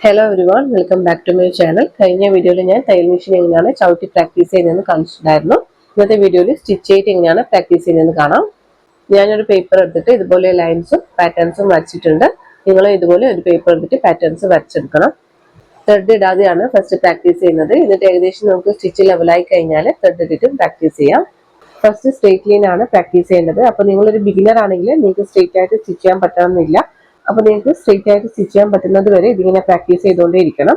Hello everyone welcome back to my channel കഴിഞ്ഞ വീഡിയോയിൽ ഞാൻ തയ്യൽ മെഷീൻ എങ്ങനെയാണ് ചവിട്ടി പ്രാക്ടീസ് ചെയ്യുന്നതെന്ന് കാണിച്ചിട്ടുണ്ടായിരുന്നു ഇന്നത്തെ വീഡിയോയിൽ സ്റ്റിച്ച് ചെയ്ത് എങ്ങനെയാണ് പ്രാക്ടീസ് ചെയ്യുന്നതെന്ന് കാണാം. ഞാനൊരു പേപ്പർ എടുത്തിട്ട് ഇതുപോലെ ലൈൻസും പാറ്റേൺസും വരച്ചിട്ടുണ്ട്. നിങ്ങൾ ഇതുപോലെ ഒരു പേപ്പർ എടുത്തിട്ട് പാറ്റേൺസ് വരച്ചെടുക്കണം. ത്രെഡ് ഇടാതെയാണ് ഫസ്റ്റ് പ്രാക്ടീസ് ചെയ്യുന്നത്. എന്നിട്ട് ഏകദേശം നമുക്ക് സ്റ്റിച്ച് ലെവലായി കഴിഞ്ഞാൽ ത്രെഡ് ഇട്ടിട്ടും പ്രാക്ടീസ് ചെയ്യാം. ഫസ്റ്റ് സ്ട്രേറ്റ് ലൈൻ ആണ് പ്രാക്ടീസ് ചെയ്യേണ്ടത്. അപ്പോൾ നിങ്ങളൊരു ബിഗിനർ ആണെങ്കിൽ നിങ്ങൾക്ക് സ്ട്രേറ്റ് ആയിട്ട് സ്റ്റിച്ച് ചെയ്യാൻ പറ്റണമെന്നില്ല. അപ്പോൾ നിങ്ങൾക്ക് സ്ട്രെയിറ്റ് ആയിട്ട് സ്റ്റിച്ച് ചെയ്യാൻ പറ്റുന്നത് വരെ ഇതിങ്ങനെ പ്രാക്ടീസ് ചെയ്തുകൊണ്ടേ ഇരിക്കണം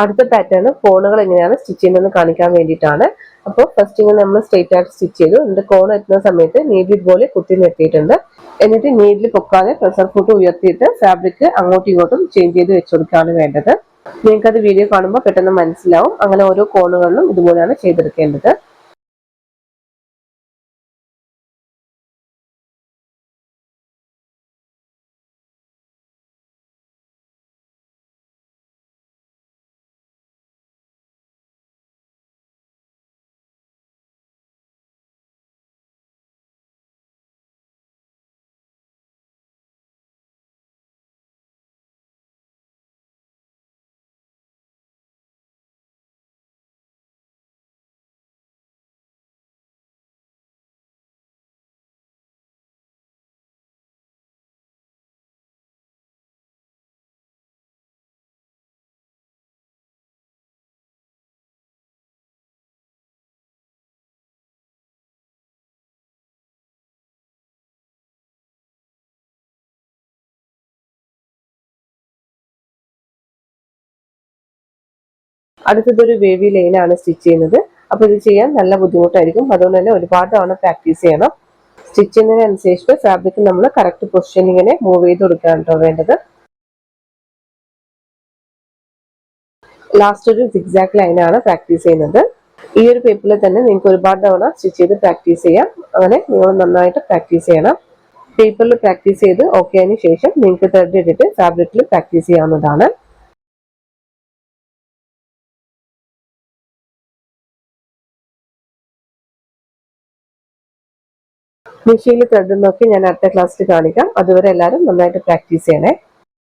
അടുത്ത പാറ്റേൺ കോണുകൾ എങ്ങനെയാണ് സ്റ്റിച്ച് ചെയ്യുന്നതെന്ന് കാണിക്കാൻ വേണ്ടിയിട്ടാണ്. അപ്പോൾ ഫസ്റ്റ് ഇങ്ങനെ നമ്മൾ സ്ട്രേറ്റ് ആയിട്ട് സ്റ്റിച്ച് ചെയ്തു. എന്നിട്ട് കോൺ എത്തുന്ന സമയത്ത് നീഡിൽ പോലെ കുത്തി നിർത്തിയിട്ടുണ്ട്. എന്നിട്ട് നീഡിൽ പൊക്കാതെ പ്രഷർ ഫുട്ട് ഉയർത്തിയിട്ട് ഫാബ്രിക് അങ്ങോട്ടും ഇങ്ങോട്ടും ചേഞ്ച് ചെയ്ത് വെച്ചു കൊടുക്കുകയാണ് വേണ്ടത്. നിങ്ങൾക്കത് വീഡിയോ കാണുമ്പോൾ പെട്ടെന്ന് മനസ്സിലാവും. അങ്ങനെ ഓരോ കോണുകളിലും ഇതുപോലെയാണ് ചെയ്തെടുക്കേണ്ടത്. അടുത്തതൊരു വേവി ലൈനാണ് സ്റ്റിച്ച് ചെയ്യുന്നത്. അപ്പോൾ ഇത് ചെയ്യാൻ നല്ല ബുദ്ധിമുട്ടായിരിക്കും. അതുകൊണ്ട് തന്നെ ഒരുപാട് തവണ പ്രാക്ടീസ് ചെയ്യണം. സ്റ്റിച്ച് ചെയ്യുന്നതിനനുസരിച്ച് ഫാബ്രിക് നമ്മൾ കറക്റ്റ് പൊസിഷനിങ്ങനെ മൂവ് ചെയ്ത് കൊടുക്കുകയാണ് വേണ്ടത്. ലാസ്റ്റ് ഒരു സിക്സാക്ട് ലൈനാണ് പ്രാക്ടീസ് ചെയ്യുന്നത്. ഈ ഒരു പേപ്പറിൽ തന്നെ നിങ്ങൾക്ക് ഒരുപാട് തവണ സ്റ്റിച്ച് ചെയ്ത് പ്രാക്ടീസ് ചെയ്യാം. അങ്ങനെ നിങ്ങൾ നന്നായിട്ട് പ്രാക്ടീസ് ചെയ്യണം. പേപ്പറിൽ പ്രാക്ടീസ് ചെയ്ത് ഓക്കെ ആയതിനു ശേഷം നിങ്ങൾക്ക് ത്രെഡ് ഇട്ടിട്ട് ഫാബ്രിക്കിൽ പ്രാക്ടീസ് ചെയ്യാവുന്നതാണ്. മെഷീനിൽ ത്രെഡ് നോക്കി ഞാൻ അടുത്ത ക്ലാസ്സിൽ കാണിക്കാം. അതുവരെ എല്ലാവരും നന്നായിട്ട് പ്രാക്ടീസ് ചെയ്യണേ.